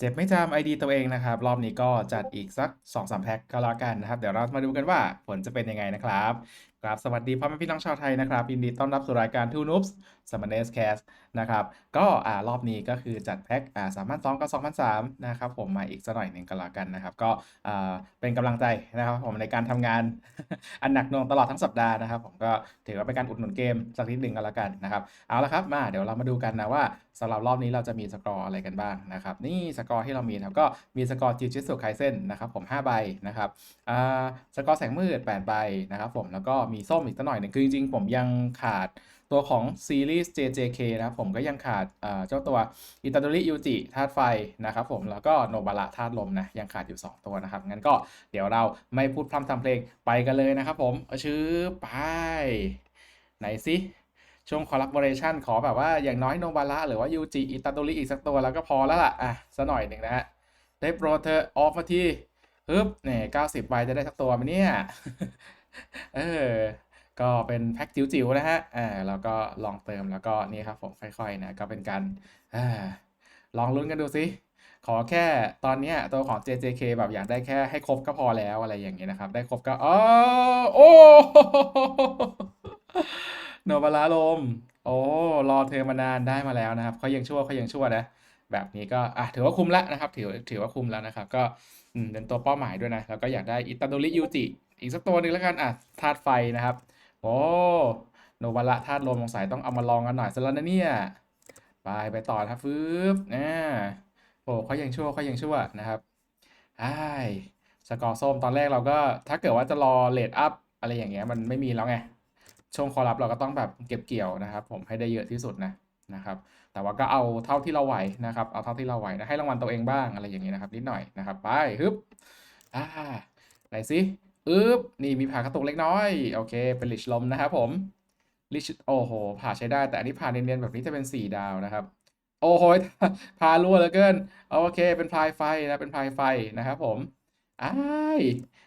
เจ็บไม่จำไอดีตัวเองนะครับ รอบนี้ก็จัดอีกสัก 2-3 แพ็คก็แล้วกันนะครับ เดี๋ยวเรามาดูกันว่าผลจะเป็นยังไงนะครับ ครับสวัสดีพ่อแม่พี่น้องชาวไทยนะครับยินดีต้อนรับสู่รายการ Two Noobs s u m m o n e r s Cast นะครับก็อ่ารอบนี้ก็คือจัดแพ็คอ่า3 0 0 2กับ2,003นะครับผมมาอีกสักหน่อยหนึ่งก็แล้วกันนะครับ ก็อ่าเป็นกำลังใจนะครับผมในการทำงาน อันหนักหน่วงตลอดทั้งสัปดาห์นะครับ ผมก็ถือว่าเป็นการอุดหนุนเกมสักนิดหนึ่งก็แล้วกันนะครับเอาละครับมาเดี๋ยวเรามาดูกันนะว่าสำหรับรอบนี้เราจะมีสกอร์อะไรกันบ้างนะครับนี่สกอร์ที่เรามีนะครับก็มีสกอร์จิจิสุไคเซนนะครับผม5ใบนะครับอ่าสกอร์แสงมืด8ใบนะครับผมแล้วก็มีส้มอีกสักหน่อยหนึ่งคือจริงๆผมยังขาดตัวของซีรีส์ JJK นะครับผมก็ยังขาดเจ้าตัวอิตาโดริยูจิธาตุไฟนะครับผมแล้วก็โนบาระธาตุลมนะยังขาดอยู่ 2 ตัวนะครับ งั้นก็เดี๋ยวเราไม่พูดพร่ำทำเพลงไปกันเลยนะครับผมเชื่อไป ไหนสิช่วง collaboration ขอแบบว่าอย่างน้อยโนบาระหรือว่ายูจิอิตาโดริอีกสักตัวแล้วก็พอแล้วล่ะอะสักหน่อยหนึ่งนะฮะได้โปรดเธอออฟมาทีฮึบเนี่ยเก้าสิบใบจะได้สักตัวไหมเนี่ย เออ ก็เป็นแพ็คจิ๋วๆนะฮะอ่าแล้วก็ลองเติมแล้วก็นี่ครับผมค่อยๆนะก็เป็นการอ่าลองลุ้นกันดูสิขอแค่ตอนนี้ตัวของ JJK แบบอยากได้แค่ให้ครบก็พอแล้วอะไรอย่างเงี้ยนะครับ ได้ครบก็อ๋อโอ้โนบาระลม โอ้รอเธอมานานได้มาแล้วนะครับเขายังชั่วเขายังชั่วนะแบบนี้ก็อะถือว่าคุ้มแล้วนะครับ ถือถือว่าคุ้มแล้วนะครับ ก็อืมเป็นตัวเป้าหมายด้วยนะ แล้วก็อยากได้อิตาโดริยูจิ อีกสักตัวหนึ่งแล้วกันอะธาตุไฟนะครับ โอ้โนบาระธาตุลมสงสัยต้องเอามาลองกันหน่อยซะแล้วนะเนี่ยไปไปต่อครับฟืบอ่าโอ้เขายังชั่วเขายังชั่วนะครับไอ้สกอร์ส้มตอนแรกเราก็ ถ้าเกิดว่าจะรอเลทอัพอะไรอย่างเงี้ยมันไม่มีแล้วไงช่วงคอรับเราก็ต้องแบบเก็บเกี่ยวนะครับ ผมให้ได้เยอะที่สุดนะนะครับ แต่ว่าก็เอาเท่าที่เราไหวนะครับ เอาเท่าที่เราไหวนะให้รางวัลตัวเองบ้างอะไรอย่างเงี้ยนะครับ นิดหน่อยนะครับ ไปฮึบอ่าไหนสิ อึบนี่มีผ่ากระตุกเล็กน้อย โอเค เป็นลิชลมนะครับผมลิชโอ้โห ผ่าใช้ได้ แต่อันนี้ผ่าเนียนๆแบบนี้จะเป็น 4 ดาวนะครับ โอ้โหพารั่วเหลือเกิน โอเค เป็นพลายไฟนะ เป็นพลายไฟนะครับผมอ้าย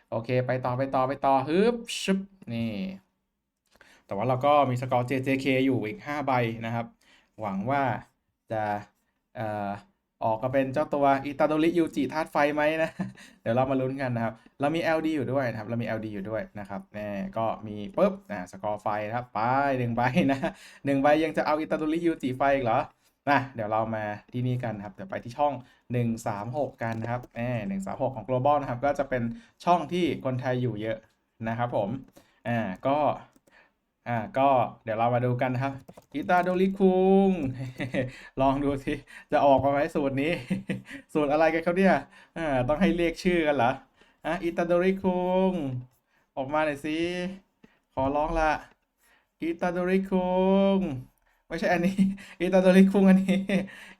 โอเค ไปต่อ ไปต่อ ไปต่อ ฮึบชึบ นี่ แต่ว่าเราก็มีสกอร์ JJK อยู่อีก 5 ใบนะครับ หวังว่าจะเอ่อ ออกมาเป็นเจ้าตัวอิตาโดริยูจิธาตุไฟไหมนะ เดี๋ยวเรามาลุ้นกันนะครับ เรามี LD อยู่ด้วยนะครับ เรามี LD อยู่ด้วยนะครับแน่ก็มีปุ๊บนะสกอร์ไฟนะครับ ไปหนึ่งใบนะหนึ่งใบยังจะเอาอิตาโดริยูจิไฟอีกเหรอนะเดี๋ยวเรามาที่นี่กันครับ เดี๋ยวไปที่ช่อง 136 กันนะครับแน่136 ของ global นะครับ ก็จะเป็นช่องที่คนไทยอยู่เยอะนะครับผม อ่า ก็ อ่าก็เดี๋ยวเรามาดูกันนะครับอิตาโดริคุง ลองดูสิจะออกมาไหมสูตรนี้ สูตรอะไรกันครับเนี่ยอ่าต้องให้เรียกชื่อกันเหรออะอิตาโดริคุง ออกมาหน่อยสิ ขอร้องละอิตาโดริคุง ไม่ใช่อันนี้อิตาโดริคุงอันนี้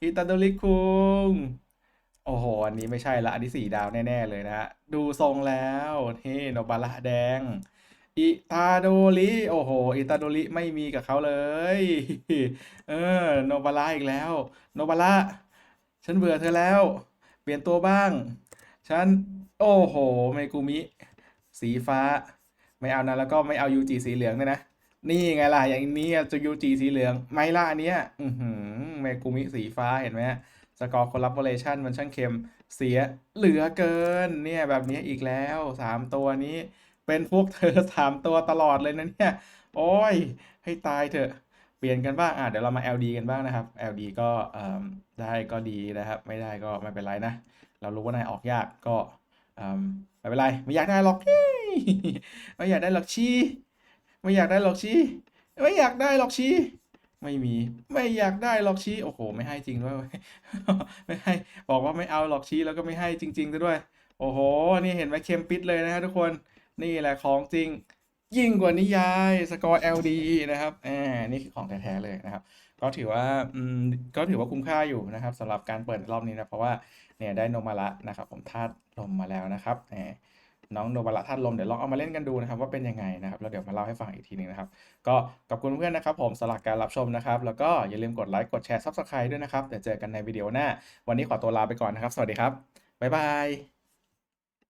อิตาโดริคุงโอ้โห อันนี้ไม่ใช่ละ อันนี้สี่ดาวแน่ ๆ เลยนะฮะ ดูทรงแล้ว นี่โนบาระแดง อิตาโดริโอ้โห อิตาโดริไม่มีกับเขาเลย เออ โนบาระอีกแล้ว โนบาระฉันเบื่อเธอแล้ว เปลี่ยนตัวบ้าง ฉัน โอ้โห เมกุมิ สีฟ้า ไม่เอานะแล้วก็ไม่เอายูจิสีเหลืองด้วยนะ นี่ไงล่ะ อย่างนี้จะยูจิสีเหลือง ไม่ล่ะอันเนี้ย อือหือ เมกุมิสีฟ้าเห็นไหมสกอร์คอลลาบอเรชันมันช่างเค็มเสียเหลือเกิน เนี่ยแบบนี้อีกแล้วสามตัวนี้ เป็นพวกเธอสามตัวตลอดเลยนะเนี่ย โอ้ย ให้ตายเถอะ เปลี่ยนกันบ้าง อะ เดี๋ยวเรามา LD กันบ้างนะครับ LD ก็ได้ก็ดีนะครับ ไม่ได้ก็ไม่เป็นไรนะ เรารู้ว่านายออกยากก็ไม่เป็นไร ไม่อยากได้หรอก ไม่อยากได้หรอกชีไม่อยากได้หรอกชีไม่อยากได้หรอกชีไม่มี ไม่อยากได้หรอกชีโอ้โห ไม่ให้จริงด้วย ไม่ให้ บอกว่าไม่เอาหรอกชีแล้วก็ไม่ให้จริงๆซะด้วย โอ้โห นี่เห็นไหมเค็มปิดเลยนะฮะทุกคน นี่แหละของจริงยิ่งกว่านิยายสกอร์ LD นะครับอ่านี่คือของแท้ๆเลยนะครับ ก็ถือว่าอืมก็ถือว่าคุ้มค่าอยู่นะครับสำหรับการเปิดรอบนี้นะเพราะว่าเนี่ยได้โนมาระนะครับ ผมธาตุลมมาแล้วนะครับแหมน้องโนมาระธาตุลมเดี๋ยวลองเอามาเล่นกันดูนะครับ ว่าเป็นยังไงนะครับแล้วเดี๋ยวมาเล่าให้ฟังอีกทีหนึงนะครับ ก็ขอบคุณเพื่อนนะครับผมสำหรับการรับชมนะครับ แล้วก็อย่าลืมกดไลค์กดแชร์ Subscribe ด้วยนะครับเดี๋ยวเจอกันในวิดีโอหน้า วันนี้ขอตัวลาไปก่อนนะครับ สวัสดีครับบ๊ายบาย